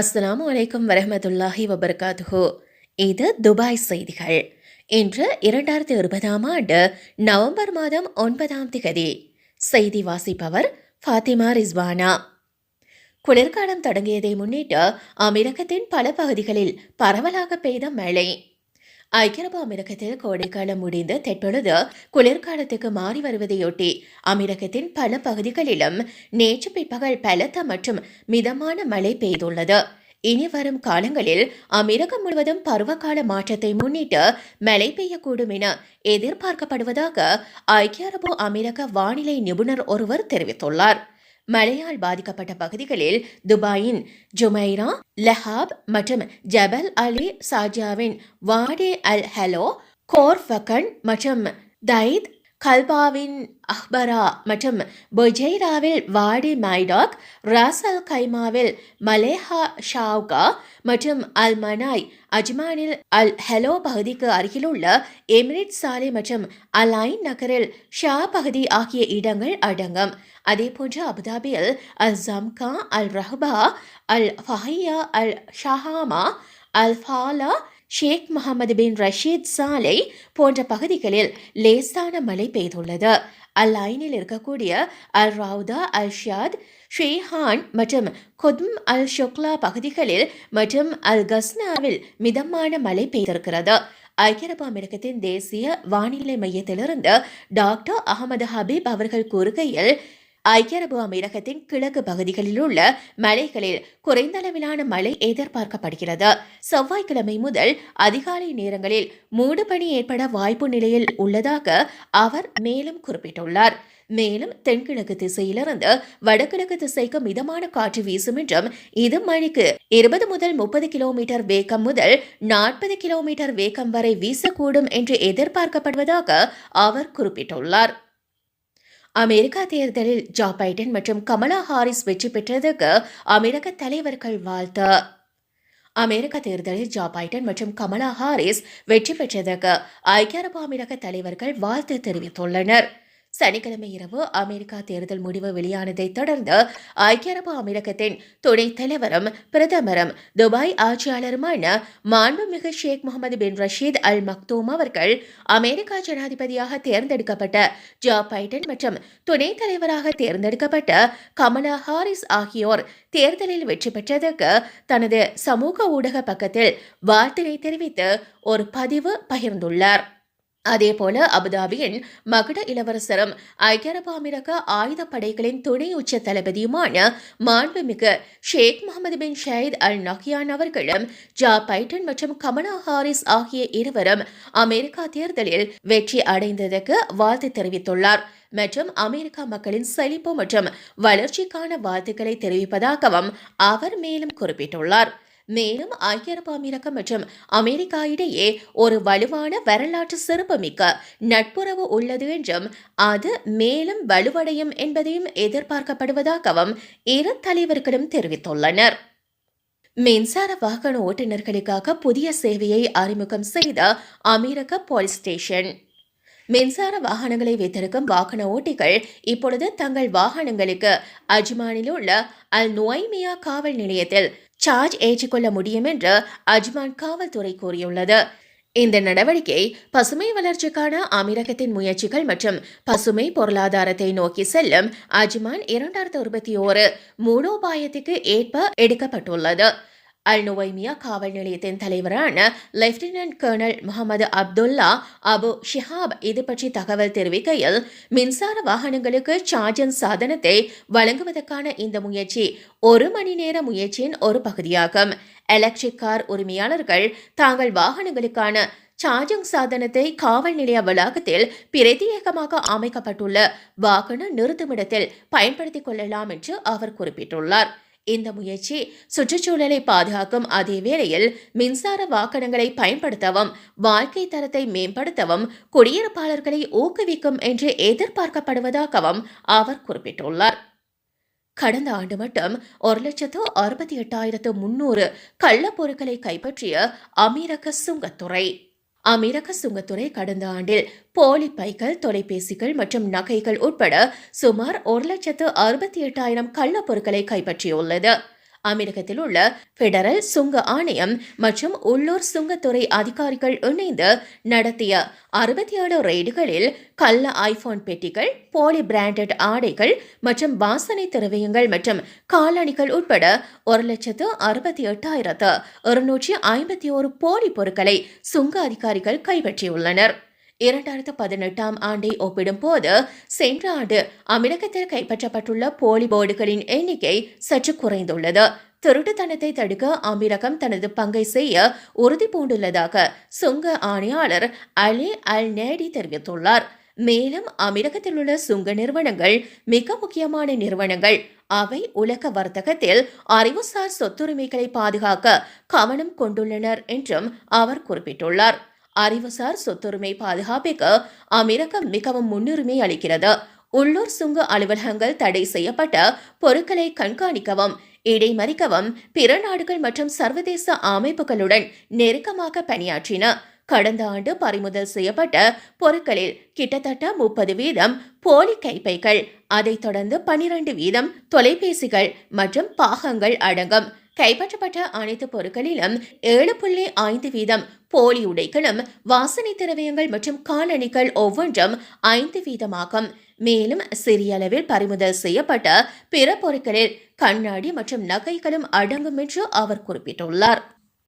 அஸ்ஸலாமு அலைக்கும் வரமத்துல்லாஹி வபர்காதுஹோ இது துபாய் செய்திகள். இன்று இரண்டாயிரத்தி இருபதாம் ஆண்டு நவம்பர் மாதம் ஒன்பதாம் திகதி. செய்தி வாசிப்பவர் ஃபாத்திமா ரிஸ்வானா. குளிர்காலம் தொடங்கியதை முன்னிட்டு அமெரிக்கத்தின் பல பகுதிகளில் பரவலாக பெய்த மழை. ஐக்கிய அரபு அமெரிக்கத்தில் கோடைக்காலம் முடிந்து தற்பொழுது குளிர்காலத்துக்கு மாறி வருவதையொட்டி அமெரிக்கத்தின் பல பகுதிகளிலும் நேற்று பிற்பகல் பலத்த மற்றும் மிதமான மழை பெய்துள்ளது. இனி வரும் காலங்களில் அமெரிக்கம் முழுவதும் பருவகால மாற்றத்தை முன்னிட்டு மழை பெய்யக்கூடும் என எதிர்பார்க்கப்படுவதாக ஐக்கிய அரபு அமெரிக்க வானிலை நிபுணர் ஒருவர் தெரிவித்துள்ளார். மழையால் பாதிக்கப்பட்ட பகுதிகளில் துபாயின் ஜுமைரா லஹாப் மற்றும் ஜபல் அலி சாஜாவின் வாடே அல் ஹலோ கோர்ஃபகன் மற்றும் தைத் கல்பாவின் அஹ்பரா மற்றும் புஜைராவில் வாடி மைடாக் ராஸ் அல் கைமாவில் மலேஹா ஷாவ்கா மற்றும் அல் மனாய் அஜ்மானில் அல் ஹெலோ பகுதிக்கு அருகிலுள்ள எமிரேட் சாலை மற்றும் அல் ஐன் நகரில் ஷா பகுதி ஆகிய இடங்கள் அடங்கும். அதேபோன்று அபுதாபியில் அல் ஜம்கா அல் ரஹ்பா அல் ஃபஹியா அல் ஷஹாமா அல் ஃபாலா ஷேக் முகமது பின் ரஷீத் சாலை போன்ற பகுதிகளில் லேசான மழை பெய்துள்ளது. அல் ஐனில் இருக்கக்கூடிய அல் ரவுதா அல் ஷியாத் ஷேஹான் மற்றும் குத்ம் அல் ஷுக்லா பகுதிகளில் மற்றும் அல் கஸ்னாவில் மிதமான மழை பெய்திருக்கிறது. ஐக்கிய அரபு அமெரிக்கத்தின் தேசிய வானிலை மையத்திலிருந்து டாக்டர் அகமது ஹபீப் அவர்கள் கூறுகையில் ஐக்கிய அரபு அமீரகத்தின் கிழக்கு பகுதிகளில் உள்ள மலைகளில் குறைந்த அளவிலான மழை எதிர்பார்க்கப்படுகிறது. செவ்வாய்க்கிழமை முதல் அதிகாலை நேரங்களில் மூடுபனி ஏற்பட வாய்ப்பு நிலையில் உள்ளதாக அவர் மேலும் குறிப்பிட்டுள்ளார். மேலும் தென்கிழக்கு திசையிலிருந்து வடகிழக்கு திசைக்கு மிதமான காற்று வீசும் என்றும் இது மணிக்கு இருபது முதல் முப்பது கிலோமீட்டர் வேகம் முதல் நாற்பது கிலோமீட்டர் வேகம் வரை வீசக்கூடும் என்று எதிர்பார்க்கப்படுவதாக அவர் குறிப்பிட்டுள்ளார். அமெரிக்கா தேர்தலில் ஜோ பைடன் மற்றும் கமலா ஹாரிஸ் வெற்றி பெற்றதற்கு அமெரிக்க தலைவர்கள் வாழ்த்து. அமெரிக்க தேர்தலில் ஜோ பைடன் மற்றும் கமலா ஹாரிஸ் வெற்றி பெற்றதற்கு ஐக்கிய அரபு அமெரிக்க தலைவர்கள் வாழ்த்து தெரிவித்துள்ளனர். சனிக்கிழமை இரவு அமெரிக்கா தேர்தல் முடிவு வெளியானதை தொடர்ந்து ஐக்கிய அரபு அமீரகத்தின் துணைத் தலைவரும் பிரதமரும் துபாய் ஆட்சியாளருமான மாண்புமிகு ஷேக் முகமது பின் ரஷீத் அல் மக்தூம் அவர்கள் அமெரிக்கா ஜனாதிபதியாக தேர்ந்தெடுக்கப்பட்ட ஜோ பைடன் மற்றும் துணைத் தலைவராக தேர்ந்தெடுக்கப்பட்ட கமலா ஹாரிஸ் ஆகியோர் தேர்தலில் வெற்றி பெற்றதற்கு தனது சமூக ஊடக பக்கத்தில் வாழ்த்தினை தெரிவித்து ஒரு பதிவு பகிர்ந்துள்ளார். அதேபோல அபுதாபியின் மகுட இளவரசரும் ஐக்கிய அரபு ஆயுதப்படைகளின் துணை உச்ச தளபதியுமான மாண்புமிகு Sheikh Mohamed bin Zayed Al Nahyan அவர்களும் ஜா பைட்டன் மற்றும் கமலா ஹாரிஸ் ஆகிய இருவரும் அமெரிக்கா தேர்தலில் வெற்றி அடைந்ததற்கு வாழ்த்து தெரிவித்துள்ளார். மற்றும் அமெரிக்கா மக்களின் செழிப்பு மற்றும் வளர்ச்சிக்கான வாழ்த்துக்களை தெரிவிப்பதாகவும் அவர் மேலும் குறிப்பிட்டுள்ளார். மேலும் ஐக்கிய அரபு அமீரகம் மற்றும் அமெரிக்கா இடையே ஒரு வலுவான வரலாற்று சிறப்புமிக்க நட்புறவு உள்ளது என்றும் அது மேலும் வலுவடையும் என்பதையும் எதிர்பார்க்கப்படுவதாகவும் இரு தலைவர்களும் தெரிவித்துள்ளனர். மின்சார வாகன ஓட்டுநர்களுக்காக புதிய சேவையை அறிமுகம் செய்த அமெரிக்க போலீஸ் ஸ்டேஷன். மின்சார வாகனங்களை வைத்திருக்கும் வாகன ஓட்டிகள் இப்பொழுது தங்கள் வாகனங்களுக்கு அஜ்மானில் உள்ள அல் நொய்மியா காவல் நிலையத்தில் சார்ஜ் ஏற்றுக்கொள்ள முடியும் என்று அஜ்மான் காவல்துறை கூறியுள்ளது. இந்த நடவடிக்கை பசுமை வளர்ச்சிக்கான அமீரகத்தின் முயற்சிகள் மற்றும் பசுமை பொருளாதாரத்தை நோக்கி செல்லும் அஜ்மான் இரண்டாயிரத்தி இருபத்தி ஓரு மூலோபாயத்துக்கு ஏற்ப எடுக்கப்பட்டுள்ளது. அல் நுவைமியா காவல் நிலையத்தின் தலைவரான lieutenant colonel Mohammed Abdullah Abu Shihab இது பற்றி தகவல் தெரிவிக்கையில் மின்சார வாகனங்களுக்கு சார்ஜன் சாதனத்தை வழங்குவதற்கான இந்த முயற்சி ஒரு மணி நேர முயற்சியின் ஒரு பகுதியாகும். எலக்ட்ரிக் கார் உரிமையாளர்கள் தாங்கள் வாகனங்களுக்கான சார்ஜிங் சாதனத்தை காவல் நிலைய வளாகத்தில் பிரத்யேகமாக அமைக்கப்பட்டுள்ள வாகன நிறுத்துமிடத்தில் பயன்படுத்திக் கொள்ளலாம் என்று அவர் குறிப்பிட்டுள்ளார். இந்த முயற்சி சுற்றுச்சூழலை பாதுகாக்கும் அதே வேளையில் மின்சார வாகனங்களை பயன்படுத்தவும் வாழ்க்கை தரத்தை மேம்படுத்தவும் குடியிருப்பாளர்களை ஊக்குவிக்கும் என்று எதிர்பார்க்கப்படுவதாகவும் அவர் குறிப்பிட்டுள்ளார். கடந்த ஆண்டு மட்டும் ஒரு லட்சத்து அறுபத்தி எட்டாயிரத்து முன்னூறு கள்ளப்பொருட்களை கைப்பற்றிய அமீரக சுங்கத்துறை. அமீரக சுங்கத்துறை கடந்த ஆண்டில் போலி பைகள் தொலைபேசிகள் மற்றும் நகைகள் உட்பட சுமார் ஒரு லட்சத்து அறுபத்தி எட்டாயிரம் கள்ளப் பொருட்களை கைப்பற்றியுள்ளது. அமீரகத்தில் உள்ள பெடரல் சுங்க ஆணையம் மற்றும் உள்ளூர் சுங்கத்துறை அதிகாரிகள் இணைந்து நடத்திய அறுபத்தி ஏழு ரெய்டுகளில் கள்ள ஐபோன் பெட்டிகள் போலி பிராண்டட் ஆடைகள் மற்றும் வாசனை திரவியங்கள் மற்றும் காலணிகள் உட்பட ஒரு லட்சத்து அறுபத்தி எட்டாயிரத்து இருநூற்றி ஐம்பத்தி ஒரு போலி பொருட்களை சுங்க அதிகாரிகள் கைப்பற்றியுள்ளனர். இரண்டாயிரத்து பதினெட்டாம் ஆண்டை ஒப்பிடும்போது சென்ற ஆண்டு அமெரிக்கத்தில் கைப்பற்றப்பட்டுள்ள போலி போர்டுகளின் எண்ணிக்கை சற்று குறைந்துள்ளது. திருட்டுத்தனத்தை தடுக்க அமீரகம் தனது பங்கை செய்ய உறுதி பூண்டுள்ளதாக சுங்க ஆணையாளர் அலி அல் நேடி தெரிவித்துள்ளார். மேலும் அமீரகத்தில் உள்ள சுங்க நிறுவனங்கள் மிக முக்கியமான நிறுவனங்கள். அவை உலக வர்த்தகத்தில் அறிவுசார் சொத்துரிமைகளை பாதுகாக்க கவனம் கொண்டுள்ளனர் என்றும் அவர் குறிப்பிட்டுள்ளார். அறிவுசார் சொத்துரிமை பாதுகாப்பிற்கு அமெரிக்கா மிகவும் முன்னுரிமை அளிக்கிறது. உள்ளூர் சுங்க அலுவலகங்கள் தடை செய்யப்பட்ட பொருட்களை கண்காணிக்கவும் இடைமறிக்கவும் பிற நாடுகள் மற்றும் சர்வதேச அமைப்புகளுடன் நெருக்கமாக பணியாற்றின. கடந்த ஆண்டு பறிமுதல் செய்யப்பட்ட பொருட்களில் கிட்டத்தட்ட முப்பது வீதம் போலி கைப்பைகள் அதைத் தொடர்ந்து பனிரெண்டு வீதம் தொலைபேசிகள் மற்றும் பாகங்கள் அடங்கும். கைப்பற்றப்பட்ட அனைத்து பொருட்களிலும் ஏழு புள்ளி ஐந்து வீதம் போலி உடைகளும் வாசனை திரவியங்கள் மற்றும் காலணிகள் ஒவ்வொன்றும் ஐந்து வீதமாகும். மேலும் சிறிய அளவில் பறிமுதல் செய்யப்பட்ட பிற பொருட்களில் கண்ணாடி மற்றும் நகைகளும் அடங்கும் என்று அவர் குறிப்பிட்டுள்ளார்.